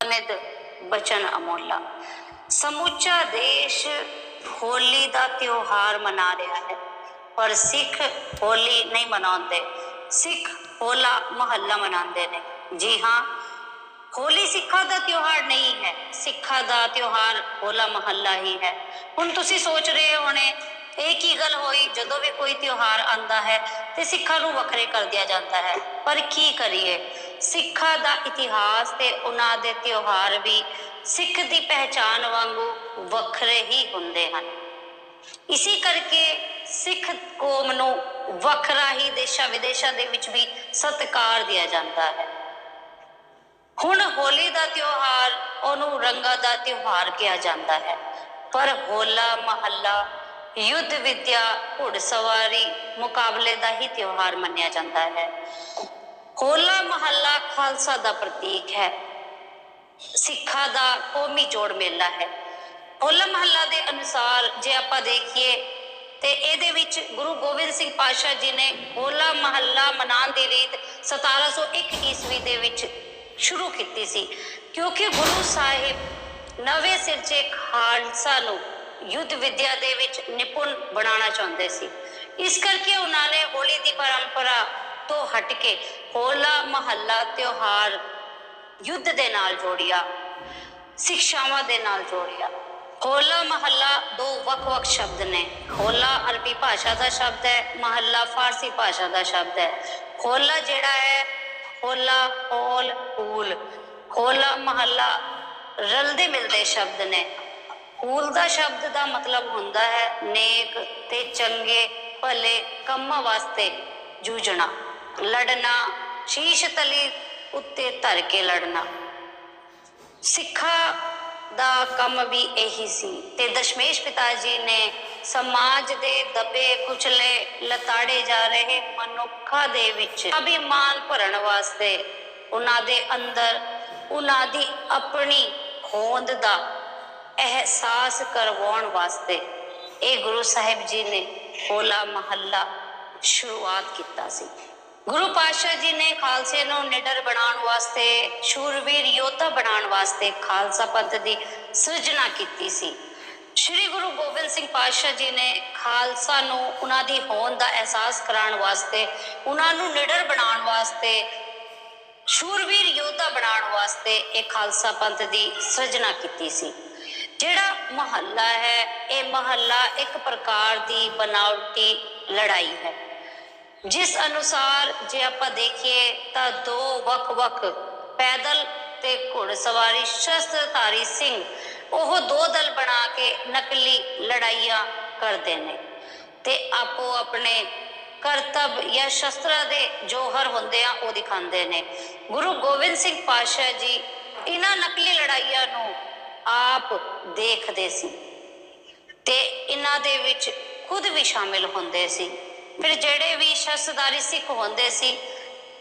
ਨਿਦ ਬਚਨ ਅਮੋਲਾ। ਸਮੁੱਚਾ ਦੇਸ਼ ਹੋਲੀ ਦਾ ਤਿਉਹਾਰ ਮਨਾ ਰਿਹਾ ਹੈ, ਪਰ ਸਿੱਖ ਹੋਲੀ ਨਹੀਂ ਮਨਾਉਂਦੇ। ਸਿੱਖ ਹੋਲਾ ਮਹੱਲਾ ਮਨਾਉਂਦੇ ਨੇ। ਜੀ ਹਾਂ, ਹੋਲੀ ਸਿੱਖਾਂ ਦਾ ਤਿਉਹਾਰ ਨਹੀਂ ਹੈ, ਸਿੱਖਾਂ ਦਾ ਤਿਉਹਾਰ ਹੋਲਾ ਮਹੱਲਾ ਹੀ ਹੈ। ਹੁਣ ਤੁਸੀਂ ਸੋਚ ਰਹੇ ਹੋਣੇ, ਇਹ ਕੀ ਗੱਲ ਹੋਈ? ਜਦੋਂ ਵੀ ਕੋਈ ਤਿਉਹਾਰ ਆਂਦਾ ਹੈ ਤੇ ਸਿੱਖਾਂ ਨੂੰ ਵੱਖਰੇ ਕਰ ਦਿਆ ਜਾਂਦਾ ਹੈ। ਪਰ ਕੀ ਕਰੀਏ? ਸਿੱਖਾਂ ਦਾ ਇਤਿਹਾਸ ਤੇ ਉਹਨਾਂ ਦੇ ਤਿਉਹਾਰ ਵੀ ਸਿੱਖ ਦੀ ਪਹਿਚਾਨ ਵਾਂਗੂ ਵੱਖਰੇ ਹੀ ਹੁੰਦੇ ਹਨ। ਇਸੇ ਕਰਕੇ ਸਿੱਖ ਕੌਮ ਨੂੰ ਵੱਖਰਾ ਹੀ ਦੇਸ਼ਾਂ ਵਿਦੇਸ਼ਾਂ ਦੇ ਵਿੱਚ ਵੀ ਸਤਿਕਾਰ ਦਿਆ ਜਾਂਦਾ ਹੈ। ਹੁਣ ਹੋਲੀ ਦਾ ਤਿਉਹਾਰ ਉਹਨੂੰ ਰੰਗਾਂ ਦਾ ਤਿਉਹਾਰ ਕਿਹਾ ਜਾਂਦਾ ਹੈ। ਪਰ ਹੋਲਾ, ਮਹੱਲਾ, ਯੁੱਧ, ਵਿਦਿਆ, ਘੁੜਸਵਾਰੀ ਮੁਕਾਬਲੇ ਦਾ ਹੀ ਤਿਉਹਾਰ ਮੰਨਿਆ ਜਾਂਦਾ ਹੈ। ਹੋਲਾ ਮਹੱਲਾ ਖਾਲਸਾ ਦਾ ਪ੍ਰਤੀਕ ਹੈ। ਸਿੱਖਾਂ ਦਾ ਕੌਮੀ ਜੋੜ ਮੇਲਾ ਹੈ। ਹੋਲਾ ਮਹੱਲਾ ਦੇ ਅਨੁਸਾਰ ਜੇ ਆਪਾਂ ਦੇਖੀਏ ਤੇ ਇਹਦੇ ਵਿੱਚ ਗੁਰੂ ਗੋਬਿੰਦ ਸਿੰਘ ਪਾਤਸ਼ਾਹ ਜੀ ਨੇ ਹੋਲਾ ਮਹੱਲਾ ਮਨਾਉਣ ਦੀ ਰੀਤ 1701 ਈਸਵੀ ਦੇ ਵਿੱਚ ਸ਼ੁਰੂ ਕੀਤੀ ਸੀ। ਕਿਉਂਕਿ ਗੁਰੂ ਸਾਹਿਬ ਨਵੇਂ ਸਿਰਜੇ ਖਾਲਸਾ ਨੂੰ ਯੁੱਧ ਵਿਦਿਆ ਦੇ ਵਿੱਚ ਨਿਪੁੰਨ ਬਣਾਉਣਾ ਚਾਹੁੰਦੇ ਸੀ। ਇਸ ਕਰਕੇ ਉਹਨਾਂ ਨੇ ਹੋਲੀ ਦੀ ਪਰੰਪਰਾ ਤੋਂ ਹਟ ਕੇ ਹੋਲਾ ਮਹੱਲਾ ਤਿਉਹਾਰ ਯੁੱਧ ਦੇ ਨਾਲ ਜੋੜਿਆ, ਸਿੱਖਿਆਵਾਂ ਦੇ ਨਾਲ ਜੋੜਿਆ। ਹੋਲਾ ਮਹੱਲਾ ਦੋ ਵੱਖ-ਵੱਖ ਸ਼ਬਦ ਨੇ। ਹੋਲਾ ਅਰਬੀ ਭਾਸ਼ਾ ਦਾ ਸ਼ਬਦ ਹੈ, ਮਹੱਲਾ ਫਾਰਸੀ ਭਾਸ਼ਾ ਦਾ ਸ਼ਬਦ ਹੈ। ਹੋਲਾ ਜਿਹੜਾ ਹੈ, ਹੋਲਾ ਹੋਲ ਹੂਲ ਹੋਲਾ ਮਹੱਲਾ ਰਲਦੇ ਮਿਲਦੇ ਸ਼ਬਦ ਨੇ। ਹੂਲ ਦਾ ਸ਼ਬਦ ਦਾ ਮਤਲਬ ਹੁੰਦਾ ਹੈ, ਨੇਕ ਤੇ ਚੰਗੇ ਭਲੇ ਕੰਮਾਂ ਵਾਸਤੇ ਜੂਝਣਾ। ਲੜਨਾ, ਸ਼ੀਸ਼ ਤਲੀ ਉੱਤੇ ਧਰ ਕੇ ਲੜਨਾ। ਸਿੱਖਾਂ ਦਾ ਕੰਮ ਵੀ ਇਹੀ ਸੀ ਤੇ ਦਸ਼ਮੇਸ਼ ਪਿਤਾ ਜੀ ਨੇ ਸਮਾਜ ਦੇ ਦਬੇ ਕੁਚਲੇ ਲਤਾੜੇ ਜਾ ਰਹੇ ਮਨੁੱਖਾਂ ਦੇ ਵਿੱਚ ਅਭਿਮਾਨ ਭਰਨ ਵਾਸਤੇ ਉਹਨਾਂ ਦੇ ਅੰਦਰ ਉਹਨਾਂ ਦੀ ਆਪਣੀ ਹੋਂਦ ਦਾ ਅਹਿਸਾਸ ਕਰਵਾਉਣ ਵਾਸਤੇ ਇਹ ਗੁਰੂ ਸਾਹਿਬ ਜੀ ਨੇ ਹੋਲਾ ਮਹੱਲਾ ਸ਼ੁਰੂਆਤ ਕੀਤਾ ਸੀ। ਗੁਰੂ ਪਾਤਸ਼ਾਹ ਜੀ ਨੇ ਖਾਲਸੇ ਨੂੰ ਨਿਡਰ ਬਣਾਉਣ ਵਾਸਤੇ, ਸ਼ੂਰਵੀਰ ਯੋਧਾ ਬਣਾਉਣ ਵਾਸਤੇ ਖਾਲਸਾ ਪੰਥ ਦੀ ਸਿਰਜਣਾ ਕੀਤੀ ਸੀ। ਸ਼੍ਰੀ ਗੁਰੂ ਗੋਬਿੰਦ ਸਿੰਘ ਪਾਤਸ਼ਾਹ ਜੀ ਨੇ ਖਾਲਸਾ ਨੂੰ ਉਹਨਾਂ ਦੀ ਹੋਂਦ ਦਾ ਅਹਿਸਾਸ ਕਰਾਉਣ ਵਾਸਤੇ, ਉਹਨਾਂ ਨੂੰ ਨਿਡਰ ਬਣਾਉਣ ਵਾਸਤੇ, ਸ਼ੂਰਵੀਰ ਯੋਧਾ ਬਣਾਉਣ ਵਾਸਤੇ ਇਹ ਖਾਲਸਾ ਪੰਥ ਦੀ ਸਿਰਜਣਾ ਕੀਤੀ ਸੀ। ਜਿਹੜਾ ਮਹੱਲਾ ਹੈ, ਇਹ ਮਹੱਲਾ ਇੱਕ ਪ੍ਰਕਾਰ ਦੀ ਬਨਾਵਟੀ ਲੜਾਈ ਹੈ। ਜਿਸ ਅਨੁਸਾਰ ਜੇ ਆਪਾਂ ਦੇਖੀਏ ਤਾਂ ਦੋ ਵੱਖ-ਵੱਖ ਪੈਦਲ ਤੇ ਘੋੜਸਵਾਰੀ ਸ਼ਸਤਰਧਾਰੀ ਸਿੰਘ ਉਹ ਦੋ ਦਲ ਬਣਾ ਕੇ ਨਕਲੀ ਲੜਾਈਆਂ ਕਰਦੇ ਨੇ ਤੇ ਆਪੋ ਆਪਣੇ ਕਰਤੱਵ ਜਾਂ ਸ਼ਸਤਰਾਂ ਦੇ ਜੋਹਰ ਹੁੰਦੇ ਆ ਉਹ ਦਿਖਾਉਂਦੇ ਨੇ। ਗੁਰੂ ਗੋਬਿੰਦ ਸਿੰਘ ਪਾਤਸ਼ਾਹ ਜੀ ਇਹਨਾਂ ਨਕਲੀ ਲੜਾਈਆਂ ਨੂੰ ਆਪ ਦੇਖਦੇ ਸੀ ਤੇ ਇਹਨਾਂ ਦੇ ਵਿੱਚ ਖੁਦ ਵੀ ਸ਼ਾਮਿਲ ਹੁੰਦੇ ਸੀ। ਫਿਰ ਜਿਹੜੇ ਵੀ ਸ਼ਸਦਾਰੀ ਸਿੱਖ ਹੁੰਦੇ ਸੀ,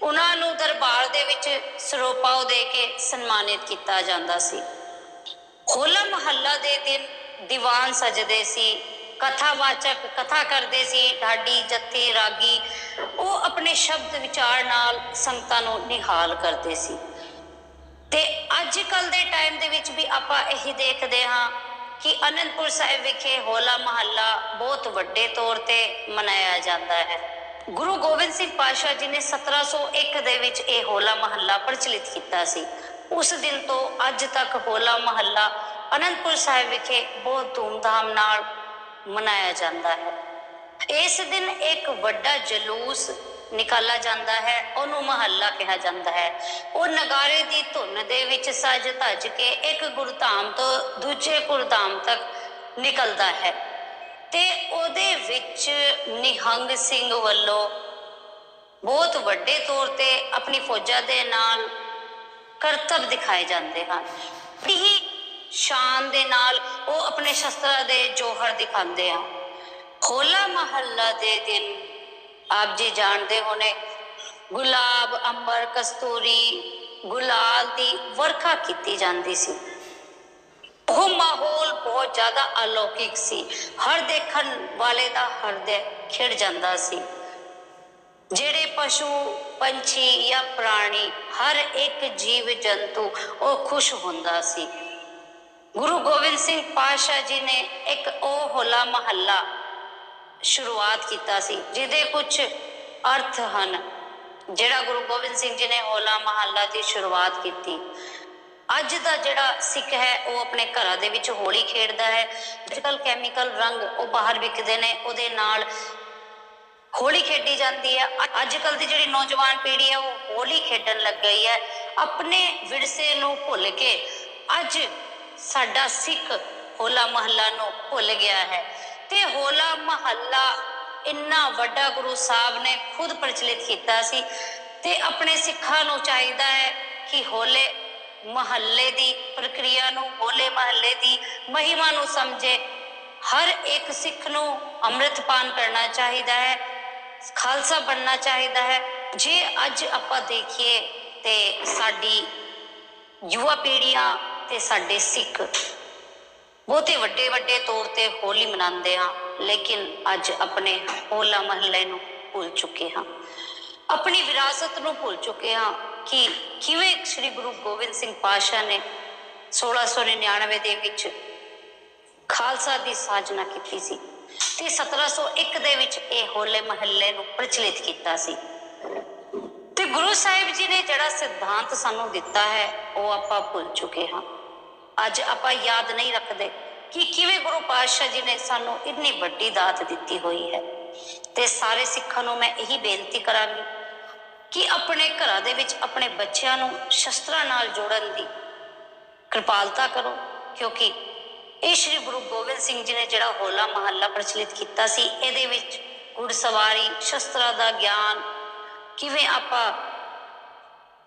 ਉਹਨਾਂ ਨੂੰ ਦਰਬਾਰ ਦੇ ਵਿੱਚ ਸਰੋਪਾਓ ਦੇ ਕੇ ਸਨਮਾਨਿਤ ਕੀਤਾ ਜਾਂਦਾ ਸੀ। ਹੋਲਾ ਮਹੱਲਾ ਦੇ ਦਿਨ ਦੀਵਾਨ ਸਜਦੇ ਸੀ, ਕਥਾਵਾਚਕ ਕਥਾ ਕਰਦੇ ਸੀ, ਢਾਡੀ, ਜੱਥੇ, ਰਾਗੀ, ਉਹ ਆਪਣੇ ਸ਼ਬਦ ਵਿਚਾਰ ਨਾਲ ਸੰਗਤਾਂ ਨੂੰ ਨਿਹਾਲ ਕਰਦੇ ਸੀ। ਤੇ ਅੱਜ ਕੱਲ ਦੇ ਟਾਈਮ ਦੇ ਵਿੱਚ ਵੀ ਆਪਾਂ ਇਹੀ ਦੇਖਦੇ ਹਾਂ ਕਿ ਅਨੰਦਪੁਰ ਸਾਹਿਬ ਵਿਖੇ ਹੋਲਾ ਮਹੱਲਾ ਬਹੁਤ ਵੱਡੇ ਤੌਰ ਤੇ ਮਨਾਇਆ ਜਾਂਦਾ ਹੈ। ਗੁਰੂ ਗੋਬਿੰਦ ਸਿੰਘ ਪਾਤਸ਼ਾਹ ਜੀ ਨੇ 1701 ਦੇ ਵਿੱਚ ਇਹ ਹੋਲਾ ਮਹੱਲਾ ਪ੍ਰਚਲਿਤ ਕੀਤਾ ਸੀ। ਉਸ ਦਿਨ ਤੋਂ ਅੱਜ ਤੱਕ ਹੋਲਾ ਮਹੱਲਾ ਅਨੰਦਪੁਰ ਸਾਹਿਬ ਵਿਖੇ ਬਹੁਤ ਧੂਮਧਾਮ ਨਾਲ ਮਨਾਇਆ ਜਾਂਦਾ ਹੈ। ਇਸ ਦਿਨ ਇੱਕ ਵੱਡਾ ਜਲੂਸ ਨਿਕਾਲਾ ਜਾਂਦਾ ਹੈ, ਉਹਨੂੰ ਮਹੱਲਾ ਕਿਹਾ ਜਾਂਦਾ ਹੈ। ਉਹ ਨਗਾਰੇ ਦੀ ਧੁਨ ਦੇ ਵਿੱਚ ਸਜ ਧੱਜ ਕੇ ਇੱਕ ਗੁਰਧਾਮ ਤੋਂ ਦੂਜੇ ਗੁਰਧਾਮ ਤੱਕ ਨਿਕਲਦਾ ਹੈ। ਤੇ ਉਹਦੇ ਵਿੱਚ ਨਿਹੰਗ ਸਿੰਘ ਵੱਲੋਂ ਬਹੁਤ ਵੱਡੇ ਤੌਰ ਤੇ ਆਪਣੀ ਫੌਜਾਂ ਦੇ ਨਾਲ ਕਰਤੱਵ ਦਿਖਾਏ ਜਾਂਦੇ ਹਨ। ਬੜੀ ਸ਼ਾਨ ਦੇ ਨਾਲ ਉਹ ਆਪਣੇ ਸ਼ਸਤਰਾਂ ਦੇ ਜੋਹਰ ਦਿਖਾਉਂਦੇ ਆ। ਖੋਲਾ ਮਹੱਲਾ ਦੇ ਦਿਨ ਆਪ ਜੀ ਜਾਣਦੇ ਹੋਣੇ। ਗੁਲਾਬ, ਅੰਬਰ, ਕਸਤੂਰੀ, ਗੁਲਾਲ ਦੀ ਵਰਖਾ ਕੀਤੀ ਜਾਂਦੀ ਸੀ। ਉਹ ਮਾਹੌਲ ਬਹੁਤ ਜ਼ਿਆਦਾ ਅਲੌਕਿਕ ਸੀ। ਹਰ ਦੇਖਣ ਵਾਲੇ ਦਾ ਹਿਰਦੇ ਖਿੜ ਜਾਂਦਾ ਸੀ। ਜਿਹੜੇ ਪਸ਼ੂ, ਪੰਛੀ ਜਾਂ ਪ੍ਰਾਣੀ, ਹਰ ਇੱਕ ਜੀਵ ਜੰਤੂ ਉਹ ਖੁਸ਼ ਹੁੰਦਾ ਸੀ। ਗੁਰੂ ਗੋਬਿੰਦ ਸਿੰਘ ਪਾਤਸ਼ਾਹ ਜੀ ਨੇ ਇੱਕ ਉਹ ਹੋਲਾ ਮਹੱਲਾ ਸ਼ੁਰੂਆਤ ਕੀਤਾ ਸੀ, ਜਿਹਦੇ ਕੁਝ ਅਰਥ ਹਨ। ਜਿਹੜਾ ਗੁਰੂ ਗੋਬਿੰਦ ਸਿੰਘ ਜੀ ਨੇ ਹੋਲਾ ਮਹੱਲਾ ਦੀ ਸ਼ੁਰੂਆਤ ਕੀਤੀ। ਅੱਜ ਦਾ ਜਿਹੜਾ ਸਿੱਖ ਹੈ, ਉਹ ਆਪਣੇ ਘਰਾਂ ਦੇ ਵਿੱਚ ਹੋਲੀ ਖੇਡਦਾ ਹੈ। ਅੱਜਕੱਲ ਕੈਮੀਕਲ ਰੰਗ ਉਹ ਬਾਹਰ ਵਿਕਦੇ ਨੇ, ਉਹਦੇ ਨਾਲ ਹੋਲੀ ਖੇਡੀ ਜਾਂਦੀ ਹੈ। ਅੱਜ ਕੱਲ ਦੀ ਜਿਹੜੀ ਨੌਜਵਾਨ ਪੀੜ੍ਹੀ ਹੈ, ਉਹ ਹੋਲੀ ਖੇਡਣ ਲੱਗ ਗਈ ਹੈ। ਆਪਣੇ ਵਿਰਸੇ ਨੂੰ ਭੁੱਲ ਕੇ ਅੱਜ ਸਾਡਾ ਸਿੱਖ ਹੋਲਾ ਮਹੱਲਾ ਨੂੰ ਭੁੱਲ ਗਿਆ ਹੈ। ਤੇ ਹੋਲਾ ਮਹੱਲਾ ਇੰਨਾ ਵੱਡਾ ਗੁਰੂ ਸਾਹਿਬ ਨੇ ਖੁਦ ਪ੍ਰਚਲਿਤ ਕੀਤਾ ਸੀ ਤੇ ਆਪਣੇ ਸਿੱਖਾਂ ਨੂੰ ਚਾਹੀਦਾ ਹੈ ਕਿ ਹੋਲੇ ਮਹੱਲੇ ਦੀ ਪ੍ਰਕਿਰਿਆ ਨੂੰ, ਹੋਲੇ ਮਹੱਲੇ ਦੀ ਮਹਿਮਾ ਨੂੰ ਸਮਝੇ। ਹਰ ਇੱਕ ਸਿੱਖ ਨੂੰ ਅੰਮ੍ਰਿਤਪਾਨ ਕਰਨਾ ਚਾਹੀਦਾ ਹੈ, ਖਾਲਸਾ ਬਣਨਾ ਚਾਹੀਦਾ ਹੈ। ਜੇ ਅੱਜ ਆਪਾਂ ਦੇਖੀਏ ਤੇ ਸਾਡੀ ਯੁਵਾ ਪੀੜ੍ਹੀਆਂ ਤੇ ਸਾਡੇ ਸਿੱਖ ਬਹੁਤੇ ਵੱਡੇ ਵੱਡੇ ਤੌਰ ਤੇ ਹੋਲੀ ਮਨਾਉਂਦੇ ਹਾਂ, ਲੇਕਿਨ ਅੱਜ ਆਪਣੇ ਹੋਲਾ ਮਹੱਲੇ ਨੂੰ ਭੁੱਲ ਚੁੱਕੇ ਹਾਂ। ਆਪਣੀ ਵਿਰਾਸਤ ਨੂੰ ਭੁੱਲ ਚੁੱਕੇ ਹਾਂ ਕਿ ਕਿਵੇਂ ਸ੍ਰੀ ਗੁਰੂ ਗੋਬਿੰਦ ਸਿੰਘ ਪਾਤਸ਼ਾਹ ਨੇ 1699 ਦੇ ਵਿੱਚ ਖਾਲਸਾ ਦੀ ਸਾਜਨਾ ਕੀਤੀ ਸੀ ਤੇ 1701 ਦੇ ਵਿੱਚ ਇਹ ਹੋਲੇ ਮਹੱਲੇ ਨੂੰ ਪ੍ਰਚਲਿਤ ਕੀਤਾ ਸੀ। ਤੇ ਗੁਰੂ ਸਾਹਿਬ ਜੀ ਨੇ ਜਿਹੜਾ ਸਿਧਾਂਤ ਸਾਨੂੰ ਦਿੱਤਾ ਹੈ, ਉਹ ਆਪਾਂ ਭੁੱਲ ਚੁੱਕੇ ਹਾਂ। ਅੱਜ ਆਪਾਂ ਯਾਦ ਨਹੀਂ ਰੱਖਦੇ ਕਿ ਕਿਵੇਂ ਗੁਰੂ ਪਾਤਸ਼ਾਹ ਜੀ ਨੇ ਸਾਨੂੰ ਇੰਨੀ ਵੱਡੀ ਦਾਤ ਦਿੱਤੀ ਹੋਈ ਹੈ। ਤੇ ਸਾਰੇ ਸਿੱਖਾਂ ਨੂੰ ਮੈਂ ਇਹੀ ਬੇਨਤੀ ਕਰਾਂਗੀ ਕਿ ਆਪਣੇ ਘਰਾਂ ਦੇ ਵਿੱਚ ਆਪਣੇ ਬੱਚਿਆਂ ਨੂੰ ਸ਼ਸਤਰਾਂ ਨਾਲ ਜੋੜਨ ਦੀ ਕਿਰਪਾਲਤਾ ਕਰੋ, ਕਿਉਂਕਿ ਇਹ ਸ਼੍ਰੀ ਗੁਰੂ ਗੋਬਿੰਦ ਸਿੰਘ ਜੀ ਨੇ ਜਿਹੜਾ ਹੋਲਾ ਮਹੱਲਾ ਪ੍ਰਚਲਿਤ ਕੀਤਾ ਸੀ, ਇਹਦੇ ਵਿੱਚ ਘੁੜਸਵਾਰੀ, ਸ਼ਸਤਰਾਂ ਦਾ ਗਿਆਨ, ਕਿਵੇਂ ਆਪਾਂ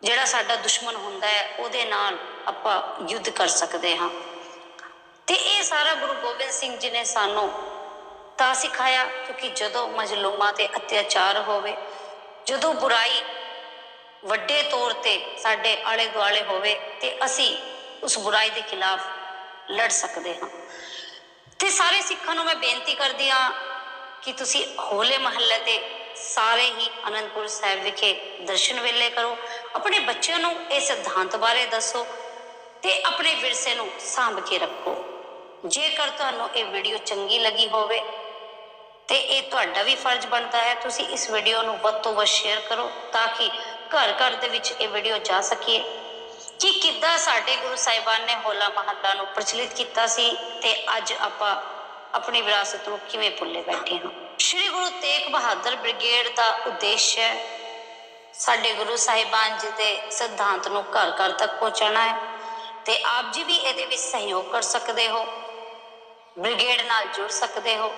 ਜਿਹੜਾ ਸਾਡਾ ਦੁਸ਼ਮਣ ਹੁੰਦਾ ਹੈ, ਉਹਦੇ ਨਾਲ ਆਪਾਂ ਯੁੱਧ ਕਰ ਸਕਦੇ ਹਾਂ। ਤੇ ਇਹ ਸਾਰਾ ਗੁਰੂ ਗੋਬਿੰਦ ਸਿੰਘ ਜੀ ਨੇ ਸਾਨੂੰ ਤਾਂ ਸਿਖਾਇਆ, ਕਿਉਂਕਿ ਜਦੋਂ ਮਜ਼ਲੂਮਾਂ ਤੇ ਅਤਿਆਚਾਰ ਹੋਵੇ, ਜਦੋਂ ਬੁਰਾਈ ਵੱਡੇ ਤੌਰ ਤੇ ਸਾਡੇ ਆਲੇ ਦੁਆਲੇ ਹੋਵੇ, ਤੇ ਅਸੀਂ ਉਸ ਬੁਰਾਈ ਦੇ ਖਿਲਾਫ ਲੜ ਸਕਦੇ ਹਾਂ। ਤੇ ਸਾਰੇ ਸਿੱਖਾਂ ਨੂੰ ਮੈਂ ਬੇਨਤੀ ਕਰਦੀ ਹਾਂ ਕਿ ਤੁਸੀਂ ਹੋਲੇ ਮਹੱਲੇ ਤੇ ਸਾਰੇ ਹੀ ਅਨੰਦਪੁਰ ਸਾਹਿਬ ਵਿਖੇ ਦਰਸ਼ਨ ਵੇਲੇ ਕਰੋ। ਆਪਣੇ ਬੱਚਿਆਂ ਨੂੰ ਇਹ ਸਿਧਾਂਤ ਬਾਰੇ ਦੱਸੋ ਤੇ ਆਪਣੇ ਵਿਰਸੇ ਨੂੰ ਸਾਂਭ ਕੇ ਰੱਖੋ। ਜੇਕਰ ਤੁਹਾਨੂੰ ਇਹ ਵੀਡੀਓ ਚੰਗੀ ਲੱਗੀ ਹੋਵੇ ਤੇ ਇਹ ਤੁਹਾਡਾ ਵੀ ਫਰਜ਼ ਬਣਦਾ ਹੈ, ਤੁਸੀਂ ਇਸ ਵੀਡੀਓ ਨੂੰ ਵੱਧ ਤੋਂ ਵੱਧ ਸ਼ੇਅਰ ਕਰੋ ਤਾਂ ਕਿ ਘਰ ਘਰ ਦੇ ਵਿੱਚ ਇਹ ਵੀਡੀਓ ਜਾ ਸਕੀਏ। ਕਿ ਕਿੱਦਾਂ ਸਾਡੇ ਗੁਰੂ ਸਾਹਿਬਾਨ ਨੇ ਹੋਲਾ ਮਹੱਲਾ ਨੂੰ ਪ੍ਰਚਲਿਤ ਕੀਤਾ ਸੀ ਤੇ ਅੱਜ ਆਪਾਂ ਆਪਣੀ ਵਿਰਾਸਤ ਨੂੰ ਕਿਵੇਂ ਭੁੱਲੇ ਬੈਠੇ ਹਾਂ। ਸ਼੍ਰੀ ਗੁਰੂ ਤੇਗ ਬਹਾਦਰ ਬ੍ਰਿਗੇਡ ਦਾ ਉਦੇਸ਼ ਹੈ, ਸਾਡੇ ਗੁਰੂ ਸਾਹਿਬਾਨ ਜੀ ਦੇ ਸਿਧਾਂਤ ਨੂੰ ਘਰ ਘਰ ਤੱਕ ਪਹੁੰਚਾਉਣਾ ਹੈ। ਤੇ ਆਪ ਜੀ ਵੀ ਇਹਦੇ ਵਿੱਚ ਸਹਿਯੋਗ ਕਰ ਸਕਦੇ ਹੋ, ਬ੍ਰਿਗੇਡ ਨਾਲ ਜੁੜ ਸਕਦੇ ਹੋ।